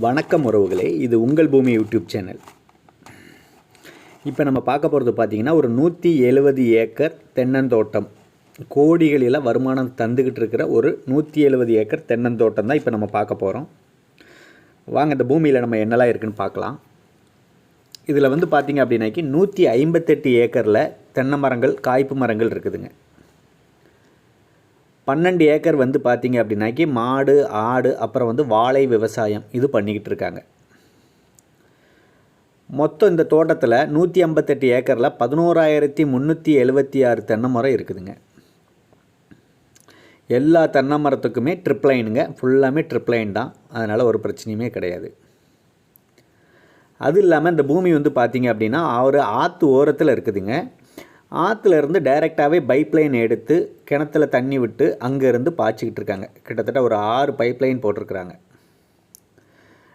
வணக்கம் உறவுகளே இது உங்கள் பூமி யூடியூப் சேனல். இப்போ நம்ம பார்க்க போகிறது பார்த்திங்கன்னா ஒரு நூற்றி எழுபது ஏக்கர் தென்னந்தோட்டம் கோடிகளில் வருமானம் தந்துக்கிட்டு இருக்கிற ஒரு நூற்றி எழுபது ஏக்கர் தென்னந்தோட்டம் தான் இப்போ நம்ம பார்க்க போகிறோம் வாங்க இந்த பூமியில் நம்ம என்னெல்லாம் இருக்குன்னு பார்க்கலாம். இதில் வந்து பார்த்திங்க அப்படின்னாக்கி நூற்றி ஐம்பத்தெட்டு ஏக்கரில் தென்னை மரங்கள் காய்ப்பு மரங்கள் இருக்குதுங்க. பன்னெண்டு ஏக்கர் வந்து பார்த்திங்க அப்படின்னாக்கி மாடு ஆடு அப்புறம் வந்து வாழை விவசாயம் இது பண்ணிக்கிட்டு இருக்காங்க. மொத்தம் இந்த தோட்டத்தில் நூற்றி ஐம்பத்தெட்டு ஏக்கரில் பதினோராயிரத்தி முந்நூற்றி எழுபத்தி ஆறு தென்னை மரம் இருக்குதுங்க. எல்லா தென்னை மரத்துக்குமே ட்ரிப் ஃபுல்லாமே ட்ரிப்ளைன் தான். அதனால் ஒரு பிரச்சனையுமே கிடையாது. அது இல்லாமல் இந்த பூமி வந்து பார்த்திங்க அப்படின்னா ஒரு ஆற்று ஓரத்தில் இருக்குதுங்க. ஆற்றுல இருந்து டைரெக்டாகவே பைப்லைன் எடுத்து கிணத்துல தண்ணி விட்டு அங்கேருந்து பாய்ச்சிக்கிட்டு இருக்காங்க. கிட்டத்தட்ட ஒரு ஆறு பைப்லைன் போட்டிருக்குறாங்க. போட்டிருக்கிறாங்க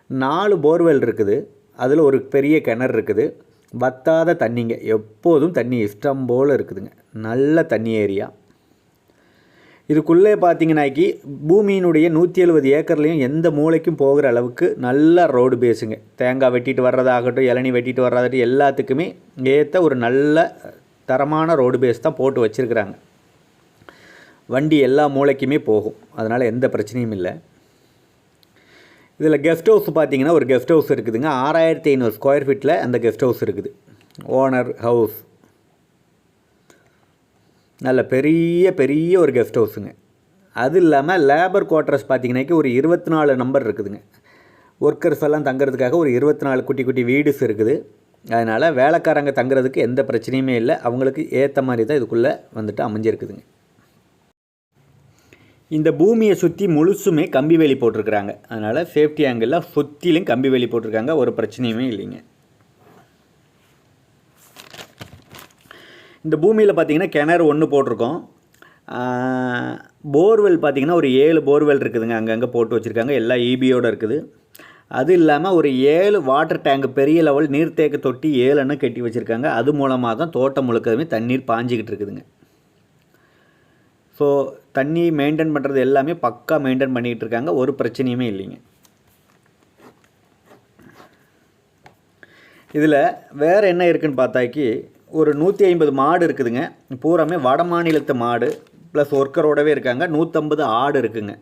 நாலு போர்வெல் இருக்குது. அதில் ஒரு பெரிய கிணறு இருக்குது. வத்தாத தண்ணிங்க. எப்போதும் தண்ணி இஷ்டம் போல் இருக்குதுங்க. நல்ல தண்ணி ஏரியா. இதுக்குள்ளே பார்த்தீங்கன்னாக்கி பூமியினுடைய நூற்றி எழுபது ஏக்கர்லேயும் எந்த மூளைக்கும் போகிற அளவுக்கு நல்ல ரோடு பேஸுங்க. தேங்காய் வெட்டிட்டு வர்றதாகட்டும் இளநி வெட்டிட்டு வர்றதாகட்டும் எல்லாத்துக்குமே ஏற்ற ஒரு நல்ல தரமான ரோடு பேஸ் தான் போட்டு வச்சுருக்குறாங்க. வண்டி எல்லா மூளைக்குமே போகும். அதனால் எந்த பிரச்சனையும் இல்லை. இதில் கெஸ்ட் ஹவுஸ் பார்த்தீங்கன்னா ஒரு கெஸ்ட் ஹவுஸ் இருக்குதுங்க. ஆறாயிரத்தி ஐநூறு ஸ்கொயர் ஃபீட்டில் அந்த கெஸ்ட் ஹவுஸ் இருக்குது. ஓனர் ஹவுஸ் நல்ல பெரிய பெரிய ஒரு கெஸ்ட் ஹவுஸுங்க அது இல்லாமல் லேபர் குவார்ட்டர்ஸ் பார்த்திங்கனாக்கி ஒரு இருபத்தி நாலு நம்பர் இருக்குதுங்க. ஒர்க்கர்ஸ் எல்லாம் தங்குறதுக்காக ஒரு இருபத்தி நாலு குட்டி குட்டி வீடுஸ் இருக்குது. அதனால் வேலைக்காரங்க தங்குறதுக்கு எந்த பிரச்சனையுமே இல்லை. அவங்களுக்கு ஏற்ற மாதிரி தான் இதுக்குள்ளே வந்துட்டு அமைஞ்சிருக்குதுங்க. இந்த பூமியை சுற்றி முழுசுமே கம்பி வேலி போட்டிருக்கிறாங்க. அதனால் சேஃப்டி ஆங்கிளில் சுற்றிலும் கம்பி வேலி போட்டிருக்காங்க. ஒரு பிரச்சனையுமே இல்லைங்க. இந்த பூமியில் பார்த்தீங்கன்னா கிணறு ஒன்று போட்டிருக்கோம். போர்வெல் பார்த்திங்கன்னா ஒரு ஏழு போர்வெல் இருக்குதுங்க. அங்கங்கே போட்டு வச்சுருக்காங்க. எல்லா ஈபியோடு இருக்குது. அது இல்லாமல் ஒரு ஏழு வாட்டர் டேங்க் பெரிய லெவல் நீர்த்தேக்க தொட்டி ஏழுன்னு கட்டி வச்சுருக்காங்க. அது மூலமாக தான் தோட்டம் முழுக்கதுமே தண்ணீர் பாஞ்சிக்கிட்டு இருக்குதுங்க. ஸோ தண்ணி மெயின்டைன் பண்ணுறது எல்லாமே பக்கா மெயின்டைன் பண்ணிக்கிட்டு இருக்காங்க. ஒரு பிரச்சனையுமே இல்லைங்க. இதில் வேறு என்ன இருக்குதுன்னு பார்த்தாக்கி ஒரு நூற்றி ஐம்பது மாடு இருக்குதுங்க. பூராமே வட மாநிலத்து மாடு ப்ளஸ் ஒர்க்கரோடவே இருக்காங்க. நூற்றம்பது ஆடு இருக்குதுங்க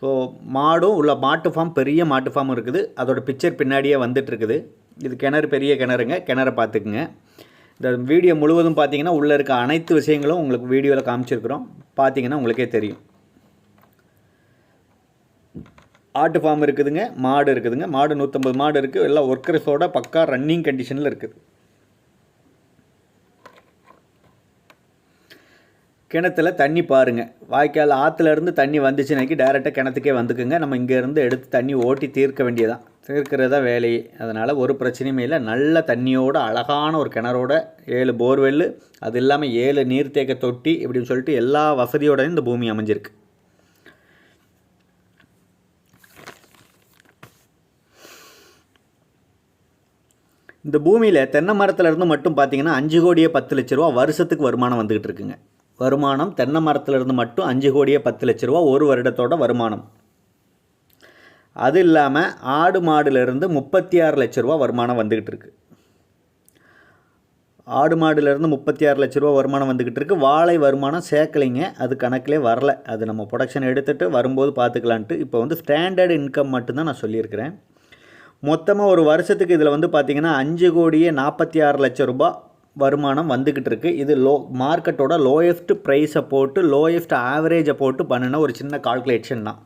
ஸோ மாடும் உள்ள மாட்டு ஃபார்ம் பெரிய மாட்டு ஃபார்ம் இருக்குது. அதோட பிக்சர் பின்னாடியே வந்துட்டுருக்குது. இது கிணறு பெரிய கிணறுங்க. கிணற பார்த்துக்குங்க. இந்த வீடியோ முழுவதும் பார்த்தீங்கன்னா உள்ளே இருக்க அனைத்து விஷயங்களும் உங்களுக்கு வீடியோவில் காமிச்சிருக்கிறோம். பார்த்தீங்கன்னா உங்களுக்கே தெரியும். ஆட்டு ஃபார்ம் இருக்குதுங்க. மாடு இருக்குதுங்க. மாடு நூற்றம்பது மாடு இருக்குது எல்லாம் ஒர்க்கர்ஸோட பக்கா ரன்னிங் கண்டிஷனில் இருக்குது. கிணத்துல தண்ணி பாருங்கள் வாய்க்கால் ஆற்றுல இருந்து தண்ணி வந்துச்சுனாக்கி டேரெக்டாக கிணத்துக்கே வந்துக்குங்க. நம்ம இங்கேருந்து எடுத்து தண்ணி ஓட்டி தீர்க்க வேண்டியதான் தீர்க்கிறது தான் வேலையே அதனால் ஒரு பிரச்சனையுமே இல்லை. நல்ல தண்ணியோட அழகான ஒரு கிணறோட ஏழு போர்வெல் அது இல்லாமல் ஏழு நீர்த்தேக்க தொட்டி இப்படின்னு சொல்லிட்டு எல்லா வசதியோடையும் இந்த பூமி அமைஞ்சிருக்கு. இந்த பூமியில் தென்னை மரத்துலேருந்து மட்டும் பார்த்தீங்கன்னா அஞ்சு கோடியே பத்து லட்ச ரூபா வருஷத்துக்கு வருமானம் வந்துக்கிட்டு இருக்குங்க. வருமானம் தென்னை மரத்துலேருந்து மட்டும் அஞ்சு கோடியே பத்து லட்ச ரூபா ஒரு வருடத்தோட வருமானம். அது இல்லாமல் ஆடு மாடுலேருந்து முப்பத்தி ஆறு லட்ச ரூபா வருமானம் வந்துக்கிட்டு இருக்கு. ஆடு மாடுலேருந்து முப்பத்தி ஆறு லட்ச ரூபா வருமானம் வந்துக்கிட்டு இருக்குது வாழை வருமானம் சேர்க்கலைங்க. அது கணக்கிலே வரல. அது நம்ம ப்ரொடக்ஷன் எடுத்துகிட்டு வரும்போது பார்த்துக்கலான்ட்டு இப்போ வந்து ஸ்டாண்டர்ட் இன்கம் மட்டும்தான் நான் சொல்லியிருக்கிறேன். மொத்தமாக ஒரு வருஷத்துக்கு இதில் வந்து பார்த்திங்கன்னா அஞ்சு கோடியே நாற்பத்தி ஆறு லட்ச ரூபா வருமானம் வந்துக்கிட்டு இருக்குது இது லோ மார்க்கெட்டோட லோயஸ்ட் ப்ரைஸை போட்டு லோயஸ்ட் ஆவரேஜை போட்டு பண்ணின ஒரு சின்ன கால்குலேஷன் தான்.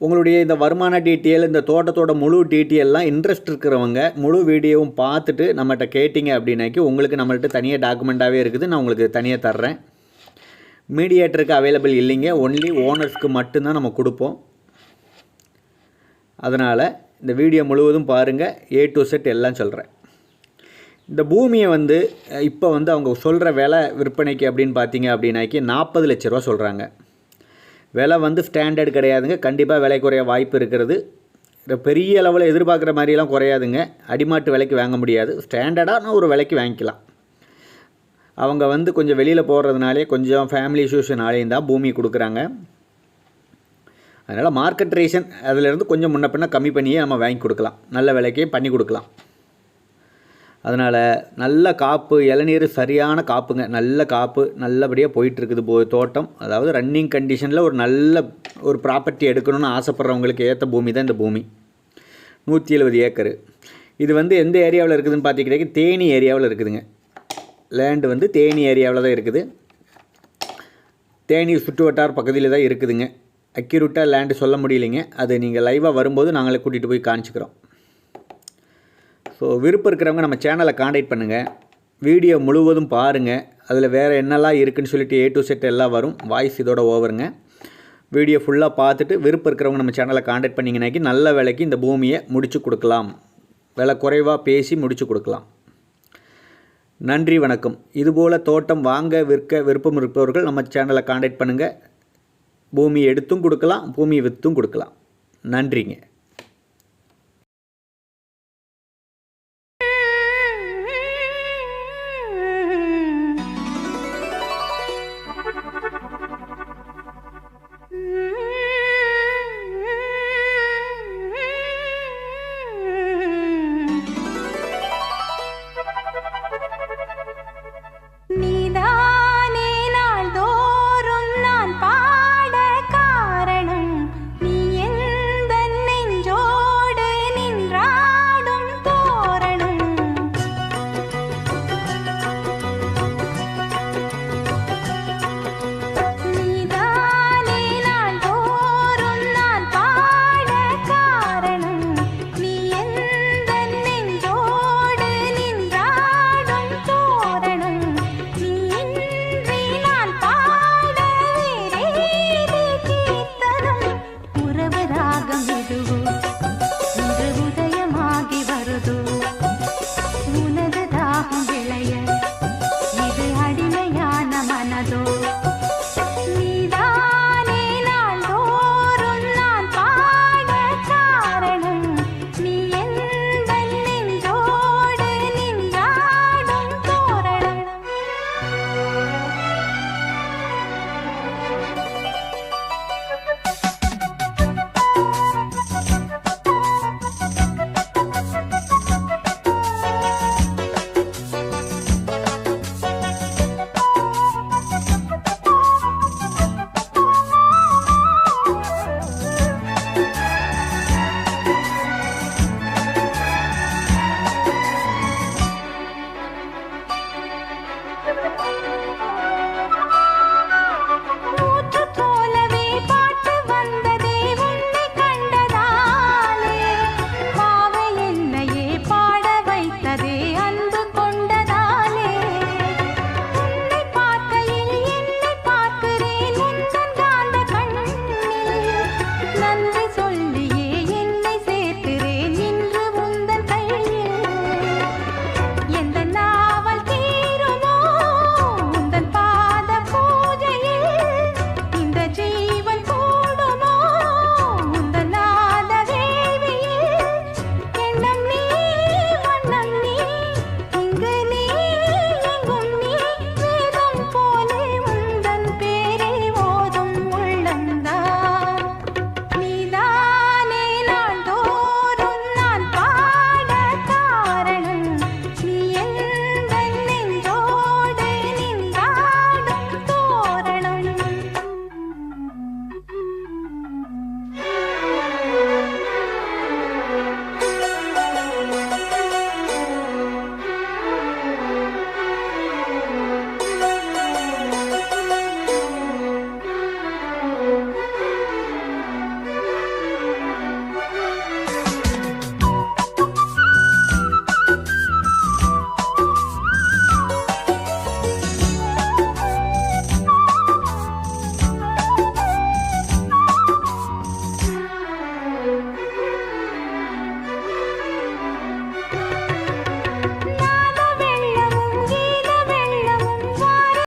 உங்களுடைய இந்த வருமான டீட்டெயில் இந்த தோட்டத்தோட முழு டீட்டெயிலெலாம் இன்ட்ரெஸ்ட் இருக்கிறவங்க முழு வீடியோவும் பார்த்துட்டு நம்மகிட்ட கேட்டிங்க அப்படின்னாக்கி உங்களுக்கு நம்மள்கிட்ட தனியாக டாக்குமெண்ட்டாகவே இருக்குது. நான் உங்களுக்கு தனியாக தர்றேன். மீடியேட்டருக்கு அவைலபிள் இல்லைங்க. ஒன்லி ஓனர்ஸ்க்கு மட்டும்தான் நம்ம கொடுப்போம். அதனால் இந்த வீடியோ முழுவதும் பாருங்கள் ஏ டு செட் எல்லாம் சொல்கிறேன் இந்த பூமியை வந்து இப்போ வந்து அவங்க சொல்கிற விலை விற்பனைக்கு அப்படின்னு பார்த்தீங்க அப்படின்னாக்கி நாற்பது லட்ச ரூபா சொல்கிறாங்க விலை வந்து ஸ்டாண்டர்ட் கிடையாதுங்க. கண்டிப்பாக விலை குறைய வாய்ப்பு இருக்கிறது. பெரிய அளவில் எதிர்பார்க்குற மாதிரியெல்லாம் குறையாதுங்க. அடிமாட்டு விலைக்கு வாங்க முடியாது. ஸ்டாண்டர்டான ஒரு விலைக்கு வாங்கிக்கலாம். அவங்க வந்து கொஞ்சம் வெளியில் போகிறதுனாலே கொஞ்சம் ஃபேமிலி இஷ்யூஷனாலேயும் தான் பூமி கொடுக்குறாங்க. அதனால் மார்க்கெட் ரேஷன் அதிலிருந்து கொஞ்சம் முன்ன பின்ன கம்மி பண்ணியே நம்ம வாங்கி கொடுக்கலாம். நல்ல விலைக்கே பண்ணி கொடுக்கலாம். அதனால் நல்ல காப்பு இளநீர் சரியான காப்புங்க. நல்ல காப்பு நல்லபடியாக போயிட்டுருக்குது போ தோட்டம். அதாவது ரன்னிங் கண்டிஷனில் ஒரு நல்ல ஒரு ப்ராப்பர்ட்டி எடுக்கணும்னு ஆசைப்பட்றவங்களுக்கு ஏற்ற பூமி தான் இந்த பூமி. நூற்றி எழுபது ஏக்கரு. இது வந்து எந்த ஏரியாவில் இருக்குதுன்னு பார்த்துக்கிட்டே தேனி ஏரியாவில் இருக்குதுங்க. லேண்டு வந்து தேனி ஏரியாவில் தான் இருக்குது. தேனி சுற்று வட்டார பகுதியில் தான் இருக்குதுங்க. அக்யூரேட்டாக லேண்டு சொல்ல முடியலைங்க. அது நீங்கள் லைவாக வரும்போது நாங்களே கூட்டிகிட்டு போய் காமிச்சிக்கிறோம். ஸோ விருப்பம் இருக்கிறவங்க நம்ம சேனலை காண்டாக்ட் பண்ணுங்கள் வீடியோ முழுவதும் பாருங்கள் அதில் வேறு என்னெல்லாம் இருக்குதுன்னு சொல்லிட்டு ஏ டு செட் எல்லாம் வரும். வாய்ஸ் இதோட ஓவருங்க. வீடியோ ஃபுல்லாக பார்த்துட்டு விருப்பம் இருக்கிறவங்க நம்ம சேனலை காண்டாக்ட் பண்ணிங்கனாக்கி நல்ல விலைக்கு இந்த பூமியை முடித்து கொடுக்கலாம். விலை குறைவாக பேசி முடித்து கொடுக்கலாம். நன்றி வணக்கம். இதுபோல் தோட்டம் வாங்க விற்க விருப்பம் இருப்பவர்கள் நம்ம சேனலை காண்டாக்ட் பண்ணுங்கள் பூமி எடுத்தும் கொடுக்கலாம் பூமி விற்றும் கொடுக்கலாம். நன்றிங்க.